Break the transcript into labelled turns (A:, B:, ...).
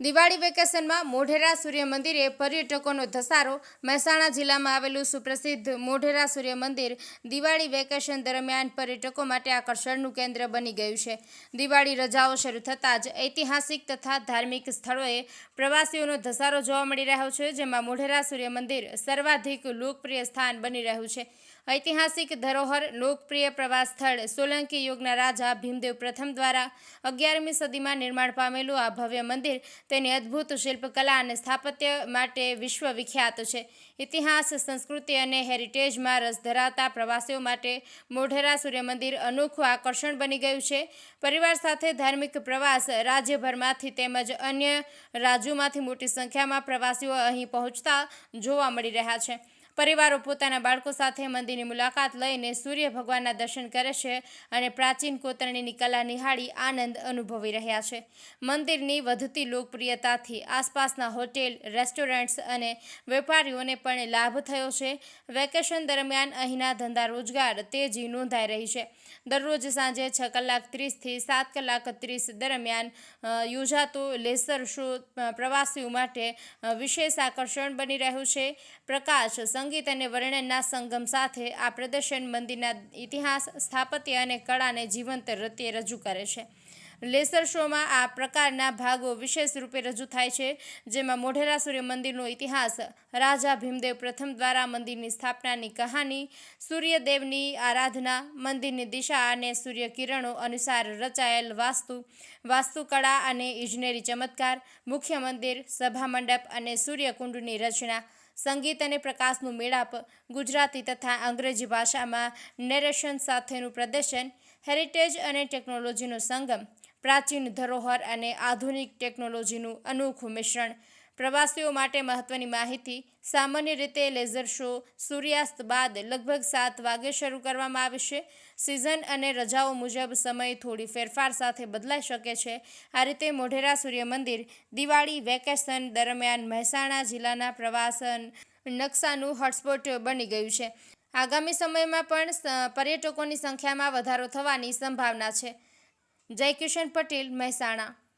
A: દિવાળી વેકેશનમાં મોઢેરા સૂર્ય મંદિરે પર્યટકોનો ધસારો. મહેસાણા જિલ્લામાં આવેલું સુપ્રસિદ્ધ મોઢેરા સૂર્ય મંદિર દિવાળી વેકેશન દરમિયાન પર્યટકો માટે આકર્ષણનું કેન્દ્ર બની ગયું છે. દિવાળી રજાઓ શરૂ થતાં જ ઐતિહાસિક તથા ધાર્મિક સ્થળોએ પ્રવાસીઓનો ધસારો જોવા મળી રહ્યો છે, જેમાં મોઢેરા સૂર્ય મંદિર સર્વાધિક લોકપ્રિય સ્થાન બની રહ્યું છે. ઐતિહાસિક ધરોહર, લોકપ્રિય પ્રવાસ સ્થળ સોલંકી યુગના રાજા ભીમદેવ પ્રથમ દ્વારા અગિયારમી સદીમાં નિર્માણ પામેલું આ ભવ્ય મંદિર તેની અદ્ભુત શિલ્પકલા અને સ્થાપત્ય માટે વિશ્વ વિખ્યાત છે. ઇતિહાસ, સંસ્કૃતિ અને હેરિટેજમાં રસ ધરાવતા પ્રવાસીઓ માટે મોઢેરા સૂર્ય મંદિર અનોખું આકર્ષણ બની ગયું છે. પરિવાર સાથે ધાર્મિક પ્રવાસ રાજ્યભરમાંથી તેમજ અન્ય રાજ્યોમાંથી મોટી સંખ્યામાં પ્રવાસીઓ અહીં પહોંચતા જોવા મળી રહ્યા છે. પરિવારો પોતાના બાળકો સાથે મંદિરની મુલાકાત લઈને સૂર્ય ભગવાનના દર્શન કરે છે અને પ્રાચીન કોતરણીની કલા નિહાળી આનંદ અનુભવી રહ્યા છે. મંદિરની વધતી લોકપ્રિયતાથી આસપાસના હોટેલ, રેસ્ટોરન્ટ્સ અને વેપારીઓને પણ લાભ થયો છે. વેકેશન દરમિયાન અહીંના ધંધા રોજગાર તેજી નોંધાઈ રહી છે. દરરોજ સાંજે છ કલાક ત્રીસથી સાત કલાક ત્રીસ દરમિયાન યોજાતો લેસર શો પ્રવાસીઓ માટે વિશેષ આકર્ષણ બની રહ્યું છે. પ્રકાશ સંગીત અને વર્ણનના સંગમ સાથે આ પ્રદર્શન મંદિરના ઇતિહાસ, સ્થાપત્ય અને કળાને જીવંત રીતે રજૂ કરે છે. લેસર શોમાં આ પ્રકારના ભાગો વિશેષ રૂપે રજૂ થાય છે, જેમાં મોઢેરા સૂર્ય મંદિરનો ઇતિહાસ, રાજા ભીમદેવ પ્રથમ દ્વારા મંદિરની સ્થાપનાની કહાની, સૂર્યદેવની આરાધના, મંદિરની દિશા અને સૂર્ય કિરણો અનુસાર રચાયેલ વાસ્તુ, વાસ્તુકળા અને ઇજનેરી ચમત્કાર, મુખ્ય મંદિર, સભા મંડપ અને સૂર્યકુંડની રચના સંગીત અને પ્રકાશનું મેળાપ ગુજરાતી તથા અંગ્રેજી ભાષામાં નેરેશન સાથેનું પ્રદર્શન હેરિટેજ અને ટેકનોલોજીનો સંગમ, પ્રાચીન ધરોહર અને આધુનિક ટેકનોલોજીનું અનોખું મિશ્રણ પ્રવાસીઓ માટે મહત્વની માહિતી સામાન્ય રીતે લેઝર શો સૂર્યાસ્ત બાદ લગભગ સાત વાગે શરૂ કરવામાં આવશે સિઝન અને રજાઓ મુજબ સમય થોડી ફેરફાર સાથે બદલાઈ શકે છે. આ રીતે મોઢેરા સૂર્ય મંદિર દિવાળી, વેકેશન દરમિયાન મહેસાણા જિલ્લાના પ્રવાસન નકશાનું હોટસ્પોટ બની ગયું છે. આગામી સમયમાં પણ પર્યટકોની સંખ્યામાં વધારો થવાની સંભાવના છે. જય કિશન પટેલ, મહેસાણા.